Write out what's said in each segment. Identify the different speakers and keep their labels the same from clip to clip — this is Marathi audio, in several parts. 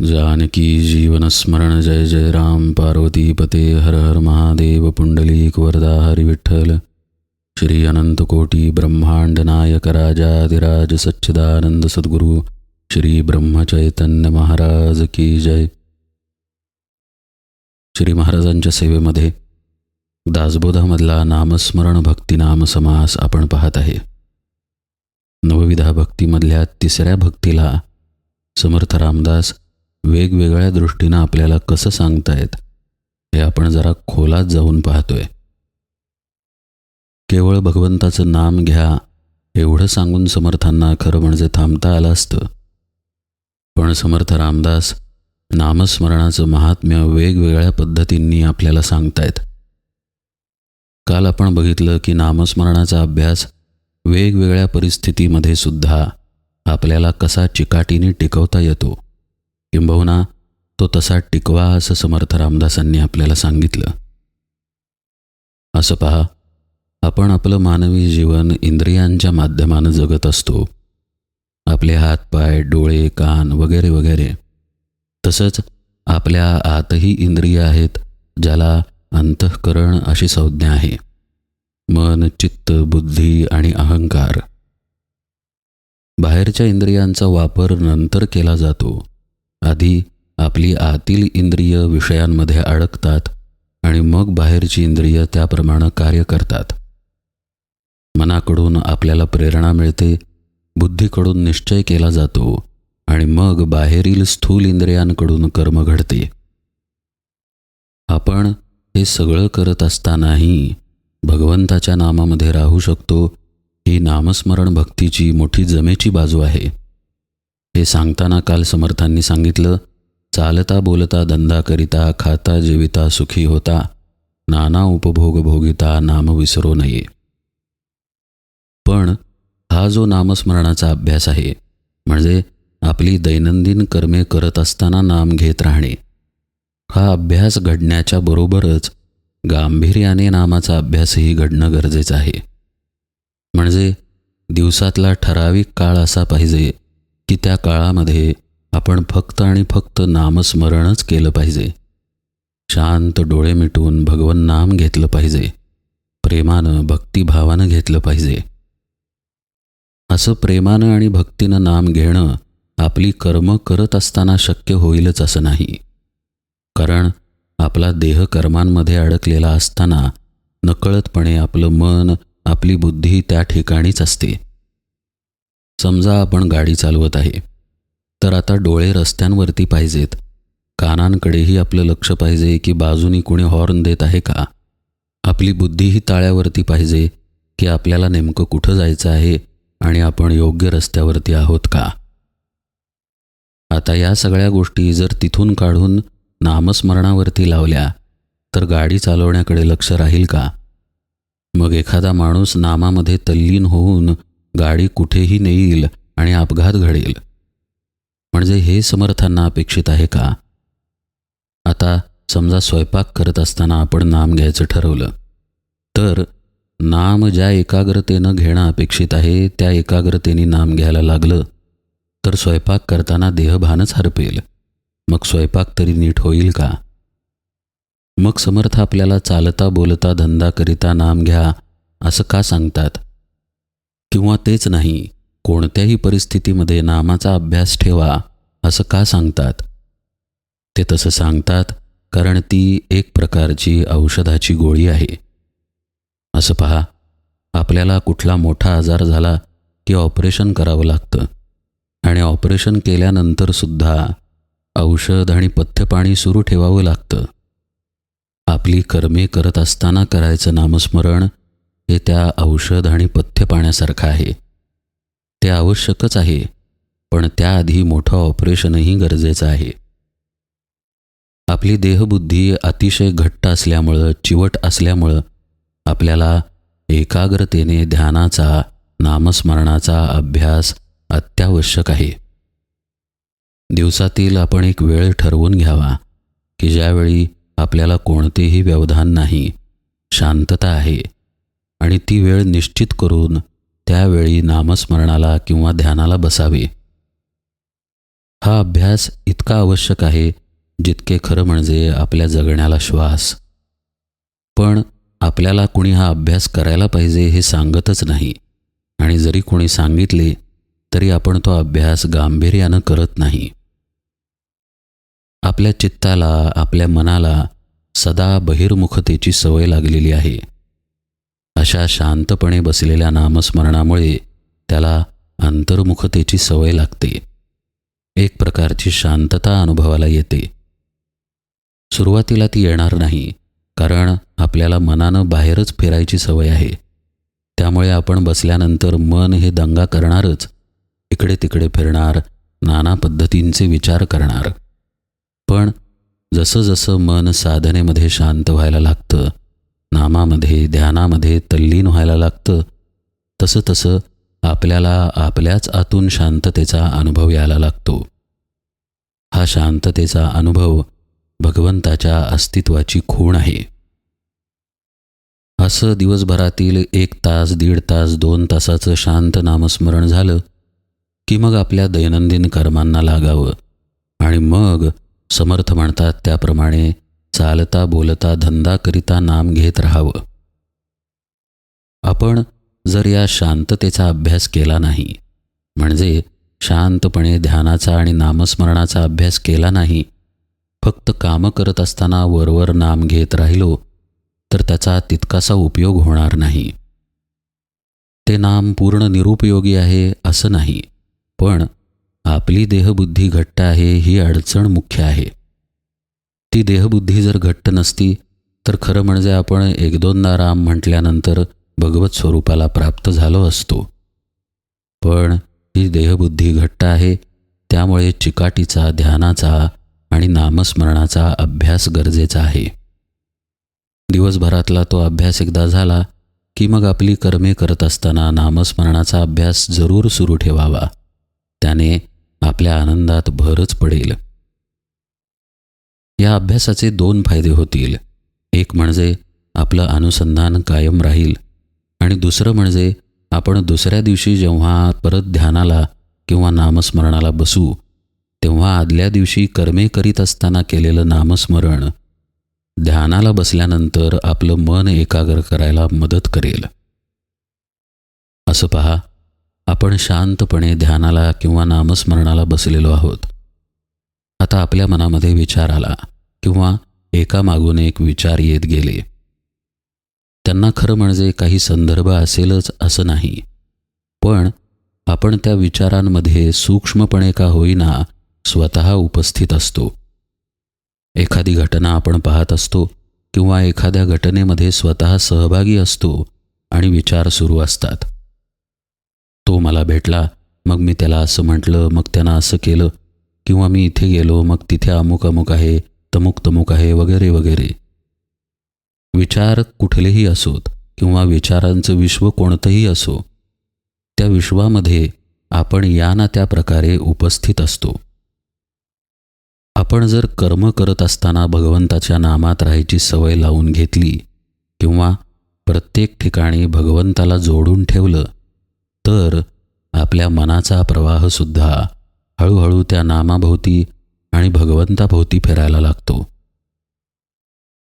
Speaker 1: जानकी जीवनस्मरण जय जय राम। पार्वती पते हर हर महादेव पुंडलीक वरदा हरिविठ्ठल श्री अनंत कोटी ब्रह्मांड नायक राजाधिराज सच्चिदानंद सद्गुरु श्री ब्रह्मचैतन्य महाराज की जय। श्री महाराजांच्या सेवेमध्ये दासबोधामधला नामस्मरण भक्तिनाम समास आपण पाहत आहे. नवविधा भक्तीमधल्या तिसऱ्या भक्तीला समर्थ रामदास वेगवेगळ्या दृष्टीनं आपल्याला कसं सांगतायत हे आपण जरा खोलात जाऊन पाहतोय. केवळ भगवंताचं नाम घ्या एवढं सांगून समर्थांना खरं म्हणजे थांबता आलं असतं. पण समर्थ रामदास नामस्मरणाचं महात्म्य वेगवेगळ्या पद्धतींनी आपल्याला सांगतायत काल आपण बघितलं की नामस्मरणाचा अभ्यास वेगवेगळ्या परिस्थितीमध्ये सुद्धा आपल्याला कसा चिकाटीने टिकवता येतो. किंबहुना तो तसा टिकवा असं समर्थ रामदासांनी आपल्याला सांगितलं. असं पहा आपण आपलं मानवी जीवन इंद्रियांच्या माध्यमानं जगत असतो. आपले हात पाय डोळे कान वगैरे वगैरे. तसंच आपल्या आतही इंद्रिय आहेत ज्याला अंतःकरण अशी संज्ञा आहे. मन चित्त बुद्धी आणि अहंकार. बाहेरच्या इंद्रियांचा वापर नंतर केला जातो. आधी आपली आतील इंद्रिय विषयांमध्ये अडकतात आणि मग बाहेरची इंद्रिय त्याप्रमाणे कार्य करतात. मनाकडून आपल्याला प्रेरणा मिळते बुद्धीकडून निश्चय केला जातो आणि मग बाहेरील स्थूल इंद्रियांकडून कर्म घडते. आपण हे सगळं करत असतानाही भगवंताच्या नामामध्ये राहू शकतो ही नामस्मरण भक्तीची मोठी जमेची बाजू आहे. हे सांगताना काल समर्थांनी सांगितलं चालता बोलता धंदा करिता खाता जेविता सुखी होता नाना उपभोग भोगिता नाम विसरो नये. पण हा जो नामस्मरणाचा अभ्यास आहे म्हणजे आपली दैनंदिन कर्मे करत असताना नाम घेत राहणे हा अभ्यास घडण्याच्या बरोबरच गांभीर्याने नामाचा अभ्यासही घडणं गरजेचं आहे. म्हणजे दिवसातला ठराविक काळ असा पाहिजे की त्या काळामध्ये आपण फक्त आणि फक्त नामस्मरणच केलं पाहिजे. शांत डोळे मिटून भगवन नाम घेतलं पाहिजे. प्रेमानं भक्तिभावानं घेतलं पाहिजे. असं प्रेमानं आणि भक्तीनं नाम घेणं आपली कर्म करत असताना शक्य होईलच असं नाही. कारण आपला देह कर्मांमध्ये अडकलेला असताना नकळतपणे आपलं मन आपली बुद्धी त्या ठिकाणीच असते. समजा आपण गाडी चालवत आहे तर आता डोळे रस्त्यांवरती पाहिजेत. कानांकडेही आपलं लक्ष पाहिजे की बाजूनी कुणी हॉर्न देत आहे का? आपली बुद्धीही ताळ्यावरती पाहिजे की आपल्याला नेमकं कुठं जायचं आहे आणि आपण योग्य रस्त्यावरती आहोत का? आता या सगळ्या गोष्टी जर तिथून काढून नामस्मरणावरती लावल्या तर गाडी चालवण्याकडे लक्ष राहील का? मग एखादा माणूस नामामध्ये तल्लीन होऊन गाडी कुठेही नेईल आणि अपघात घडेल. म्हणजे हे समर्थांना अपेक्षित आहे का? आता समजा स्वयंपाक करत असताना आपण नाम घ्यायचं ठरवलं तर नाम ज्या एकाग्रतेनं घेणं अपेक्षित आहे त्या एकाग्रतेने नाम घ्यायला लागलं तर स्वयंपाक करताना देहभानच हरपेल. मग स्वयंपाक तरी नीट होईल का? मग समर्थ आपल्याला चालता बोलता धंदा करिता नाम घ्या असं का सांगतात? किंवा तेच नाही कोणत्याही परिस्थितीमध्ये नामाचा अभ्यास ठेवा असं का सांगतात? ते तसं सांगतात कारण ती एक प्रकारची औषधाची गोळी आहे. असं पहा आपल्याला कुठला मोठा आजार झाला की ऑपरेशन करावं लागतं आणि ऑपरेशन केल्यानंतरसुद्धा औषध आणि पथ्यपाणी सुरू ठेवावं लागतं. आपली कर्मे करत असताना करायचं नामस्मरण हे त्या औषध आणि पथ्य पाण्यासारखं आहे. ते आवश्यकच आहे पण त्याआधी मोठं ऑपरेशनही गरजेचं आहे. आपली देहबुद्धी अतिशय घट्ट असल्यामुळं चिवट असल्यामुळं आपल्याला एकाग्रतेने ध्यानाचा नामस्मरणाचा अभ्यास अत्यावश्यक आहे. दिवसातील आपण एक वेळ ठरवून घ्यावा की ज्यावेळी आपल्याला कोणतेही व्यवधान नाही शांतता आहे. आणि ती वेळ निश्चित करून त्यावेळी नामस्मरणाला किंवा ध्यानाला बसावे. हा अभ्यास इतका आवश्यक आहे जितके खरं म्हणजे आपल्या जगण्याला श्वास. पण आपल्याला कुणी हा अभ्यास करायला पाहिजे हे सांगतच नाही. आणि जरी कोणी सांगितले तरी आपण तो अभ्यास गांभीर्यानं करत नाही. आपल्या चित्ताला आपल्या मनाला सदा बहिर्मुखतेची सवय लागलेली आहे. अशा शांतपणे बसलेल्या नामस्मरणामुळे त्याला अंतर्मुखतेची सवय लागते. एक प्रकारची शांतता अनुभवाला येते. सुरुवातीला ती येणार नाही कारण आपल्याला मनानं बाहेरच फिरायची सवय आहे. त्यामुळे आपण बसल्यानंतर मन हे दंगा करणारच इकडे तिकडे फिरणार नाना पद्धतींचे विचार करणार. पण जसं जसं मन साधनेमध्ये शांत व्हायला लागतं नामामध्ये ध्यानामध्ये तल्लीन व्हायला लागतं. तसं तसं आपल्याला आपल्याच आतून शांततेचा अनुभव यायला लागतो. हा शांततेचा अनुभव भगवंताच्या अस्तित्वाची खूण आहे. असं दिवसभरातील एक तास दीड तास दोन तासाचं शांत नामस्मरण झालं की मग आपल्या दैनंदिन कर्मांना लागावं आणि मग समर्थ म्हणतात त्याप्रमाणे चालता बोलता धंदा करिता नाम घेत राहावं. आपण जर या शांततेचा अभ्यास केला नाही म्हणजे शांतपणे ध्यानाचा आणि नामस्मरणाचा अभ्यास केला नाही फक्त कामं करत असताना वरवर नाम घेत राहिलो तर त्याचा तितकासा उपयोग होणार नाही. ते नाम पूर्ण निरुपयोगी आहे असं नाही पण आपली देहबुद्धी घट्ट आहे ही अडचण मुख्य आहे. ती देहबुद्धी जर घट्ट नसती तर खरं म्हणजे आपण एक दोनदा राम म्हटल्यानंतर भगवत स्वरूपाला प्राप्त झालो असतो. पण ही देहबुद्धी घट्ट आहे त्यामुळे चिकाटीचा ध्यानाचा आणि नामस्मरणाचा अभ्यास गरजेचा आहे. दिवसभरातला तो अभ्यास एकदा झाला की मग आपली कर्मे करत असताना नामस्मरणाचा अभ्यास जरूर सुरू ठेवावा. त्याने आपल्या आनंदात भरच पडेल. या अभ्यासाचे दोन फायदे होतील. एक म्हणजे आपलं अनुसंधान कायम राहील आणि दुसरं म्हणजे आपण दुसऱ्या दिवशी जेव्हा परत ध्यानाला किंवा नामस्मरणाला बसू तेव्हा आदल्या दिवशी कर्मे करीत असताना केलेलं नामस्मरण ध्यानाला बसल्यानंतर आपलं मन एकाग्र करायला मदत करेल. असं पहा आपण शांतपणे ध्यानाला किंवा नामस्मरणाला बसलेलो आहोत. आता आपल्या मनामध्ये विचार आला किंवा एकामागून एक विचार येत गेले. त्यांना खरं म्हणजे काही संदर्भ असेलच असं नाही. पण आपण त्या विचारांमध्ये सूक्ष्मपणे का होईना स्वतः उपस्थित असतो. एखादी घटना आपण पाहत असतो किंवा एखाद्या घटनेमध्ये स्वतः सहभागी असतो आणि विचार सुरू असतात. तो मला भेटला मग मी त्याला असं म्हटलं मग त्यानं असं केलं किंवा मी इथे गेलो मग तिथे अमुक अमुक आहे तमुक तमुक आहे वगैरे वगैरे. विचार कुठलेही असोत किंवा विचारांचं विश्व कोणतंही असो त्या विश्वामध्ये आपण या ना त्या प्रकारे उपस्थित असतो. आपण जर कर्म करत असताना भगवंताच्या नामात राहायची सवय लावून घेतली किंवा प्रत्येक ठिकाणी भगवंताला जोडून ठेवलं तर आपल्या मनाचा प्रवाहसुद्धा हळूहळू त्या नामाभोवती आणि भगवंताभोवती फिरायला लागतो.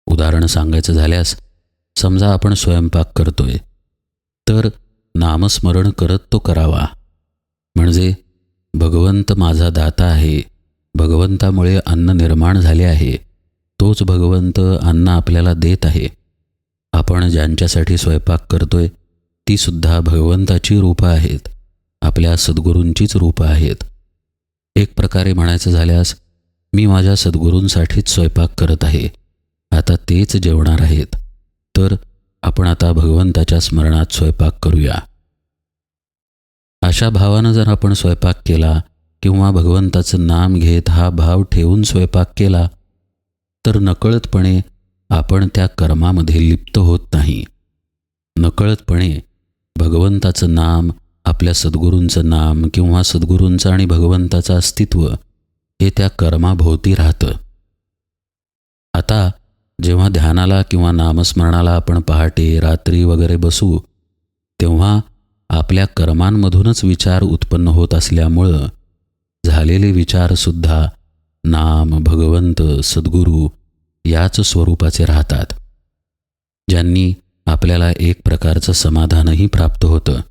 Speaker 1: उदाहरण सांगायचं झाल्यास समजा आपण स्वयंपाक करतोय तर नामस्मरण करत तो करावा. म्हणजे भगवंत माझा दाता आहे भगवंतामुळे अन्न निर्माण झाले आहे तोच भगवंत अन्न आपल्याला देत आहे. आपण ज्यांच्यासाठी स्वयंपाक करतोय तीसुद्धा भगवंताची रूपं आहेत आपल्या सद्गुरूंचीच रूपं आहेत. एक प्रकारे म्हणायचं झाल्यास मी माझ्या सद्गुरूंसाठीच स्वयंपाक करत आहे. आता तेच जेवणार आहेत. तर आपण आता भगवंताच्या स्मरणात स्वयंपाक करूया. अशा भावानं जर आपण स्वयंपाक केला किंवा भगवंताचं नाम घेत हा भाव ठेवून स्वयंपाक केला तर नकळतपणे आपण त्या कर्मामध्ये लिप्त होत नाही. नकळतपणे भगवंताचं नाम आपल्या सद्गुरूंचं नाम किंवा सद्गुरूंचं आणि भगवंताचं अस्तित्व हे त्या कर्माभोवती राहतं. आता जेव्हा ध्यानाला किंवा नामस्मरणाला आपण पहाटे रात्री वगैरे बसू तेव्हा आपल्या कर्मांमधूनच विचार उत्पन्न होत असल्यामुळं झालेले विचारसुद्धा नाम भगवंत सद्गुरू याच स्वरूपाचे राहतात ज्यांनी आपल्याला एक प्रकारचं समाधानही प्राप्त होतं.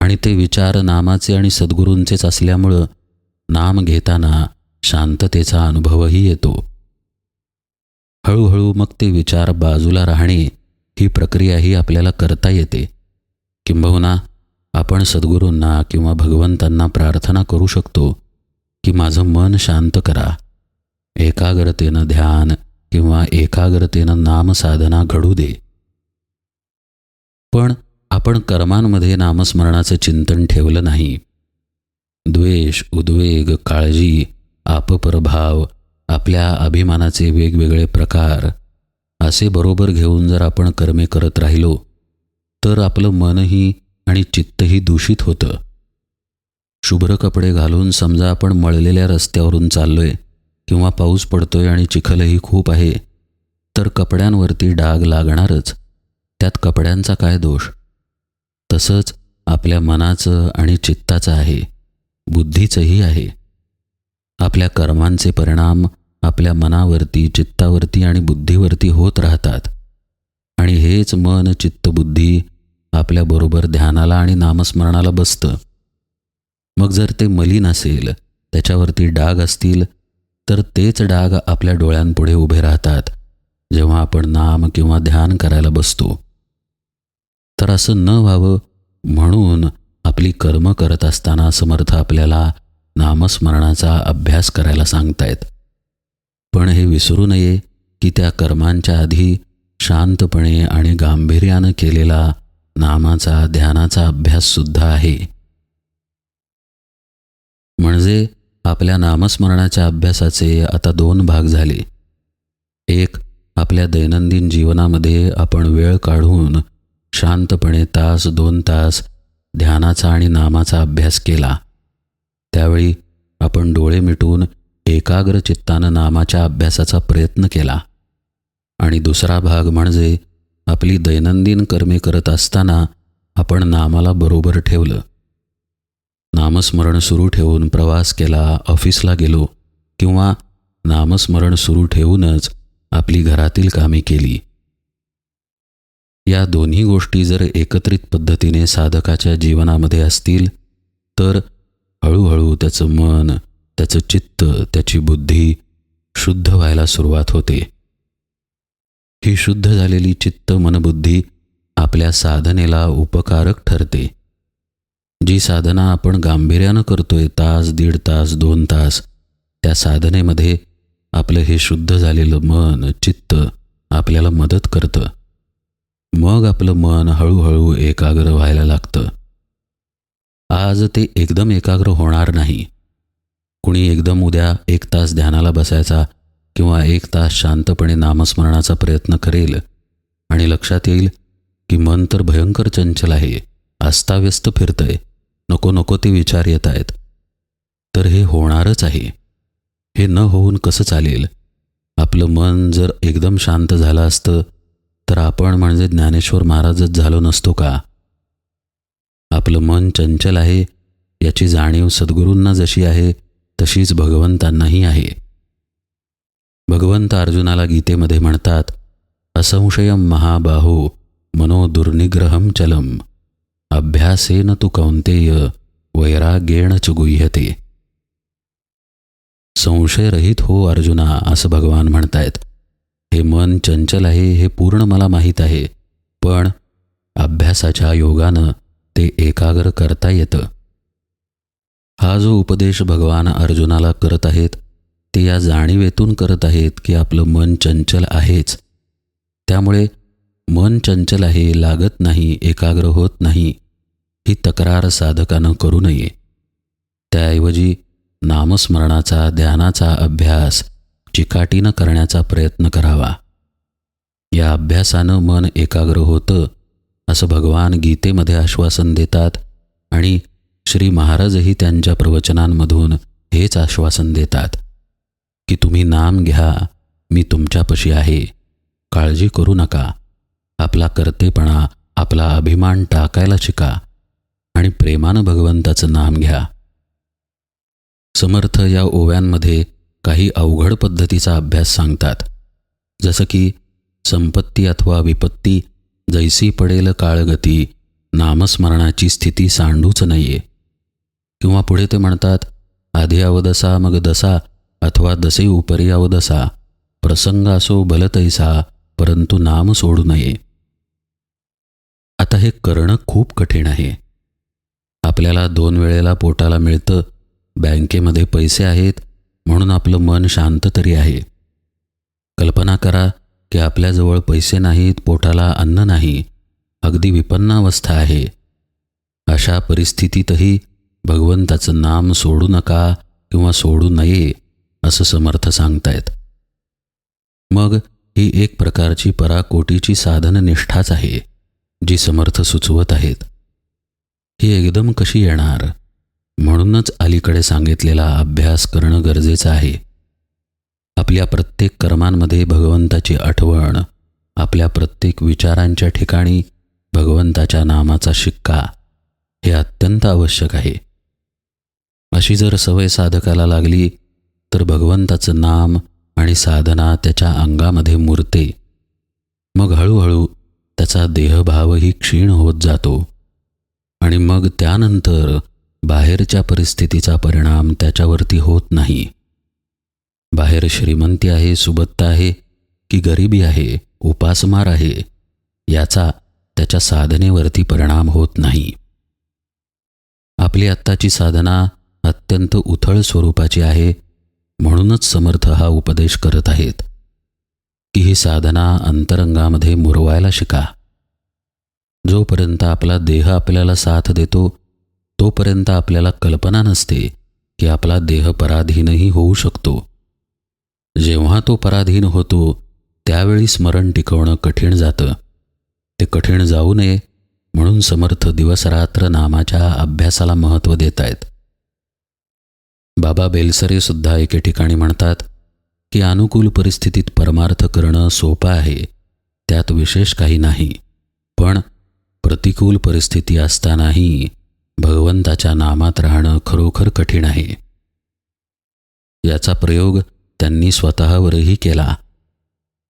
Speaker 1: आणि ते विचार नामाचे आणि सद्गुरूंचेच असल्यामुळं नाम घेताना शांततेचा अनुभवही येतो. हळूहळू मग ते विचार बाजूला राहणे ही प्रक्रियाही आपल्याला करता येते. किंबहुना आपण सद्गुरूंना किंवा भगवंतांना प्रार्थना करू शकतो की माझं मन शांत करा. एकाग्रतेनं ध्यान किंवा एकाग्रतेनं नामसाधना घडू दे. पण आपण कर्मांमध्ये नामस्मरणाचं चिंतन ठेवलं नाही. द्वेष उद्वेग काळजी आपप्रभाव आपल्या अभिमानाचे वेगवेगळे प्रकार असे बरोबर घेऊन जर आपण कर्मे करत राहिलो तर आपलं मनही आणि चित्तही दूषित होतं. शुभ्र कपडे घालून समजा आपण मळलेल्या रस्त्यावरून चाललोय किंवा पाऊस पडतोय आणि चिखलही खूप आहे तर कपड्यांवरती डाग लागणारच. त्यात कपड्यांचा काय दोष? तसंच आपल्या मनाचं आणि चित्ताचं आहे. बुद्धीचंही आहे. आपल्या कर्मांचे परिणाम आपल्या मनावरती चित्तावरती आणि बुद्धीवरती होत राहतात. आणि हेच मन चित्त बुद्धी आपल्याबरोबर ध्यानाला आणि नामस्मरणाला बसतं. मग जर ते मलिन असेल त्याच्यावरती डाग असतील तर तेच डाग आपल्या डोळ्यांपुढे उभे राहतात जेव्हा आपण नाम किंवा ध्यान करायला बसतो. तर असं न व्हावं म्हणून आपली कर्म करत असताना समर्थ आपल्याला नामस्मरणाचा अभ्यास करायला सांगतायत. पण हे विसरू नये की त्या कर्मांच्या आधी शांतपणे आणि गांभीर्यानं केलेला नामाचा ध्यानाचा अभ्याससुद्धा आहे. म्हणजे आपल्या नामस्मरणाच्या अभ्यासाचे आता दोन भाग झाले. एक आपल्या दैनंदिन जीवनामध्ये आपण वेळ काढून शांतपणे तास दोन तास ध्यानाचा आणि नामाचा अभ्यास केला. त्यावेळी आपण डोळे मिटून एकाग्र चित्तानं नामाच्या अभ्यासाचा प्रयत्न केला. आणि दुसरा भाग म्हणजे आपली दैनंदिन कर्मे करत असताना आपण नामाला बरोबर ठेवलं. नामस्मरण सुरू ठेवून प्रवास केला ऑफिसला गेलो किंवा नामस्मरण सुरू ठेवूनच आपली घरातील कामे केली. या दोन्ही गोष्टी जर एकत्रित पद्धतीने साधकाच्या जीवनामध्ये असतील तर हळूहळू त्याचं मन त्याचं चित्त त्याची बुद्धी शुद्ध व्हायला सुरुवात होते. ही शुद्ध झालेली चित्त मनबुद्धी आपल्या साधनेला उपकारक ठरते. जी साधना आपण गांभीर्यानं करतोय तास दीड तास दोन तास त्या साधनेमध्ये आपलं हे शुद्ध झालेलं मन चित्त आपल्याला मदत करतं. मग आपलं मन हळूहळू एकाग्र व्हायला लागतं. आज ते एकदम एकाग्र होणार नाही. कुणी एकदम उद्या एक तास ध्यानाला बसायचा किंवा एक तास शांतपणे नामस्मरणाचा प्रयत्न करेल आणि लक्षात येईल की मन तर भयंकर चंचल आहे अस्ताव्यस्त फिरतंय नको नको ते विचार येत आहेत. तर हे होणारच आहे. हे न होऊन कसं चालेल? आपलं मन जर एकदम शांत झालं असतं तर आपण म्हणजे ज्ञानेश्वर महाराजच झालो नसतो का? आपलं मन चंचल आहे याची जाणीव सद्गुरूंना जशी आहे तशीच भगवंतांनाही आहे. भगवंत अर्जुनाला गीतेमध्ये म्हणतात असंशयम महाबाहो मनो दुर्निग्रहम चलम अभ्यासेन तू कौंतेय वैराग्येण चुगुह्यते गुह्यते. संशयरहित हो अर्जुना असं भगवान म्हणतायत. हे मन चंचल आहे हे पूर्ण मला माहीत आहे. पण अभ्यासाच्या योगानं ते एकाग्र करता येतं. हा जो उपदेश भगवान अर्जुनाला करत आहेत ते या जाणीवेतून करत आहेत की आपलं मन चंचल आहेच. त्यामुळे मन चंचल आहे लागत नाही एकाग्र होत नाही ही तक्रार साधकानं करू नये. त्याऐवजी नामस्मरणाचा ध्यानाचा अभ्यास चिकाटीनं करण्याचा प्रयत्न करावा. या अभ्यासानं मन एकाग्र होतं असं भगवान गीतेमध्ये आश्वासन देतात आणि श्री महाराजही त्यांच्या प्रवचनांमधून हेच आश्वासन देतात की तुम्ही नाम घ्या मी तुमच्यापशी आहे काळजी करू नका आपला कर्तेपणा आपला अभिमान टाकायला शिका आणि प्रेमानं भगवंताचं नाम घ्या. समर्थ या ओव्यांमध्ये काही अवघड पद्धतीचा अभ्यास सांगतात. जसं की संपत्ती अथवा विपत्ती जैसी पडेल काळगती नामस्मरणाची स्थिती सांडूच नये किंवा पुढे ते म्हणतात आधी अवदसा मग दसा अथवा दसे उपरी अवदसा प्रसंग असो बलतैसा परंतु नाम सोडू नये. आता हे करणं खूप कठीण आहे. आपल्याला दोन वेळेला पोटाला मिळतं बँकेमध्ये पैसे आहेत म्हणून आपलं मन शांत तरी आहे. कल्पना करा की आपल्याजवळ पैसे नाहीत पोटाला अन्न नाही अगदी विपन्नावस्था आहे. अशा परिस्थितीतही भगवंताचं नाम सोडू नका किंवा सोडू नये असं समर्थ सांगतायत. मग ही एक प्रकारची पराकोटीची साधन निष्ठाच आहे जी समर्थ सुचवत आहेत. ही एकदम कशी येणार? म्हणूनच अलीकडे सांगितलेला अभ्यास करणं गरजेचं आहे. आपल्या प्रत्येक कर्मांमध्ये भगवंताची आठवण आपल्या प्रत्येक विचारांच्या ठिकाणी भगवंताच्या नामाचा शिक्का हे अत्यंत आवश्यक आहे. अशी जर सवय साधकाला लागली तर भगवंताचं नाम आणि साधना त्याच्या अंगामध्ये मुरते. मग हळूहळू त्याचा देहभावही क्षीण होत जातो. आणि मग त्यानंतर बाहेरच्या परिस्थितीचा परिणाम त्याच्यावरती होत नाही. बाहेर श्रीमंती आहे सुबत्ता आहे की गरिबी आहे उपासमार आहे याचा त्याच्या साधनेवरती परिणाम होत नाही. आपली आत्ताची साधना अत्यंत उथळ स्वरूपाची आहे म्हणूनच समर्थ हा उपदेश करत आहेत. की ही साधना अंतरंगामध्ये मुरवायला शिका. जोपर्यंत आपला देह आपल्याला साथ देतो तोपर्यंत आपल्याला कल्पना नसते की आपला देह पराधीनही होऊ शकतो. जेव्हा तो पराधीन होतो त्यावेळी स्मरण टिकवणं कठीण जातं. ते कठीण जाऊ नये म्हणून समर्थ दिवसरात्र नामाच्या अभ्यासाला महत्त्व देत आहेत बाबा बेलसरे सुद्धा एके ठिकाणी म्हणतात की अनुकूल परिस्थितीत परमार्थ करणं सोपं आहे त्यात विशेष काही नाही. पण प्रतिकूल परिस्थिती असतानाही भगवंताच्या नामात राहणं खरोखर कठीण आहे. याचा प्रयोग त्यांनी स्वतःवरही केला.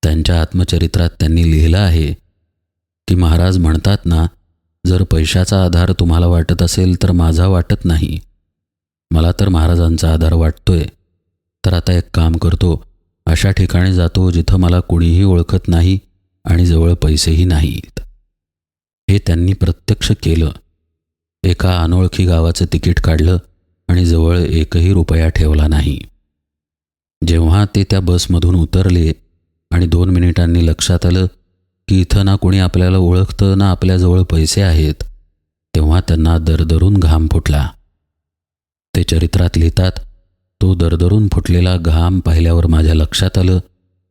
Speaker 1: त्यांच्या आत्मचरित्रात त्यांनी लिहिलं आहे की महाराज म्हणतात ना जर पैशाचा आधार तुम्हाला वाटत असेल तर माझा वाटत नाही. मला तर महाराजांचा आधार वाटतोय. तर आता एक काम करतो अशा ठिकाणी जातो जिथं मला कुणीही ओळखत नाही आणि जवळ पैसेही नाहीत. हे त्यांनी प्रत्यक्ष केलं. एका अनोळखी गावाचं तिकीट काढलं आणि जवळ एकही रुपया ठेवला नाही. जेव्हा ते त्या बसमधून उतरले आणि दोन मिनिटांनी लक्षात आलं की इथं ना कोणी आपल्याला ओळखतं ना आपल्याजवळ पैसे आहेत तेव्हा त्यांना दरदरून घाम फुटला. ते चरित्रात लिहितात तो दरदरून फुटलेला घाम पाहिल्यावर माझ्या लक्षात आलं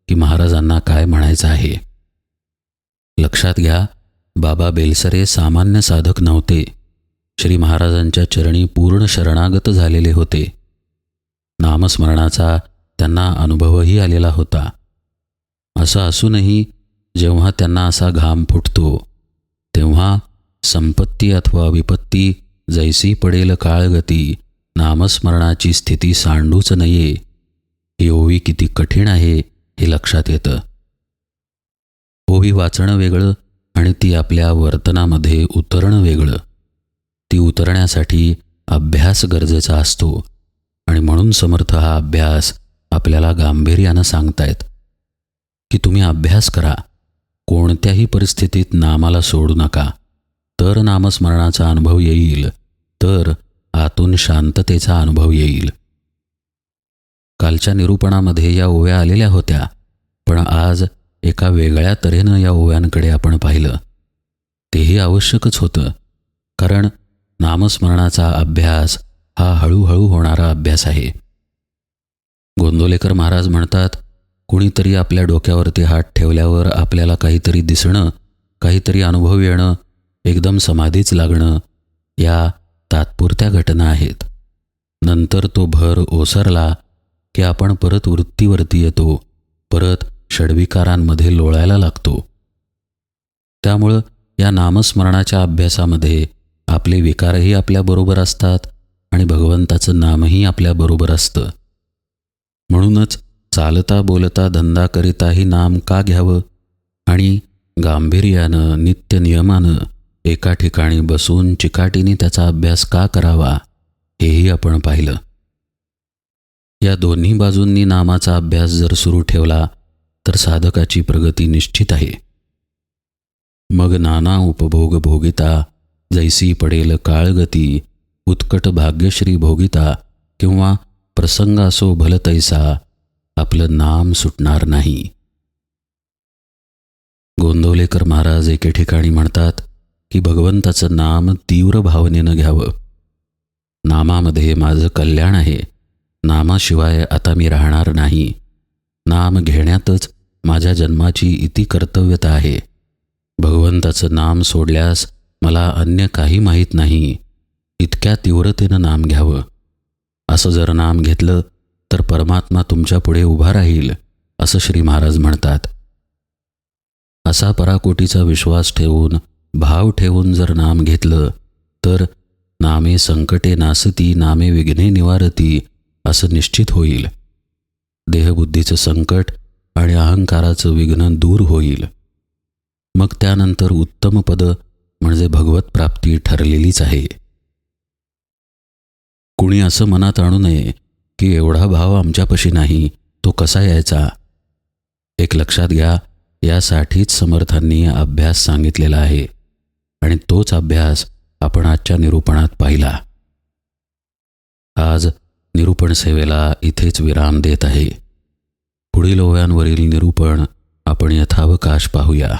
Speaker 1: की महाराजांना काय म्हणायचं आहे. लक्षात घ्या बाबा बेलसरे सामान्य साधक नव्हते. श्री महाराजांच्या चरणी पूर्ण शरणागत झालेले होते. नामस्मरणाचा त्यांना अनुभवही आलेला होता. असं असूनही जेव्हा त्यांना असा घाम फुटतो तेव्हा संपत्ती अथवा विपत्ती जैसी पडेल काळगती नामस्मरणाची स्थिती सांडूच नये. ही ओवी किती कठीण आहे हे लक्षात येतं. ओवी वाचणं वेगळं आणि ती आपल्या वर्तनामध्ये उतरणं वेगळं. ती उतरण्यासाठी अभ्यास गरजेचा असतो. आणि म्हणून समर्थ हा अभ्यास आपल्याला गांभीर्यानं सांगतायत. की तुम्ही अभ्यास करा. कोणत्याही परिस्थितीत नामाला सोडू नका. तर नामस्मरणाचा अनुभव येईल. तर आतून शांततेचा अनुभव येईल. कालच्या निरूपणामध्ये या ओव्या आलेल्या होत्या. पण आज एका वेगळ्या तऱ्हेनं या ओव्यांकडे आपण पाहिलं. तेही आवश्यकच होतं. कारण नामस्मरणाचा अभ्यास हा हळूहळू होणारा अभ्यास आहे. गोंदोलेकर महाराज म्हणतात कुणीतरी आपल्या डोक्यावरती हात ठेवल्यावर आपल्याला काहीतरी दिसणं काहीतरी अनुभव येणं एकदम समाधीच लागणं या तात्पुरत्या घटना आहेत. नंतर तो भर ओसरला की आपण परत वृत्तीवरती येतो परत षडविकारांमध्ये लोळायला लागतो. त्यामुळं या नामस्मरणाच्या अभ्यासामध्ये आपले विकारही आपल्याबरोबर असतात आणि भगवंताचं नामही आपल्याबरोबर असतं. म्हणूनच चालता बोलता धंदा करिताही नाम का घ्यावं? आणि गांभीर्यानं नित्य नियमानं एका ठिकाणी बसून चिकाटीने त्याचा अभ्यास का करावा हेही आपण पाहिलं. या दोन्ही बाजूंनी नामाचा अभ्यास जर सुरू ठेवला तर साधकाची प्रगती निश्चित आहे. मग नाना उपभोग भोगिता जैसी पडेल काळगती उत्कट भाग्यश्री भोगिता किंवा प्रसंगासो भलतैसा आपलं नाम सुटणार नाही. गोंदवलेकर महाराज एके ठिकाणी म्हणतात की भगवंताचं नाम तीव्र भावनेनं घ्यावं. नामामध्ये माझं कल्याण आहे. नामाशिवाय आता मी राहणार नाही. नाम घेण्यातच माझ्या जन्माची इति कर्तव्यता आहे. भगवंताचं नाम सोडल्यास मला अन्य काही माहीत नाही. इतक्या तीव्रतेनं नाम घ्यावं. असं जर नाम घेतलं तर परमात्मा तुमच्यापुढे उभा राहील असं श्री महाराज म्हणतात. असा पराकोटीचा विश्वास ठेवून भाव ठेवून जर नाम घेतलं तर नामे संकटे नासती नामे विघ्ने निवारती असं निश्चित होईल. देहबुद्धीचं संकट आणि अहंकाराचं विघ्न दूर होईल. मग त्यानंतर उत्तम पद म्हणजे भगवत प्राप्ती ठरलेलीच आहे. कुणी असं मनात आणू नये की एवढा भाव आमच्यापाशी नाही तो कसा यायचा? एक लक्षात घ्या यासाठीच समर्थांनी अभ्यास सांगितलेला आहे आणि तोच अभ्यास आपण आजच्या निरूपणात पाहिला. आज निरूपण सेवेला इथेच विराम देत आहे. पुढील ओव्यांवरील निरूपण आपण यथावकाश पाहूया.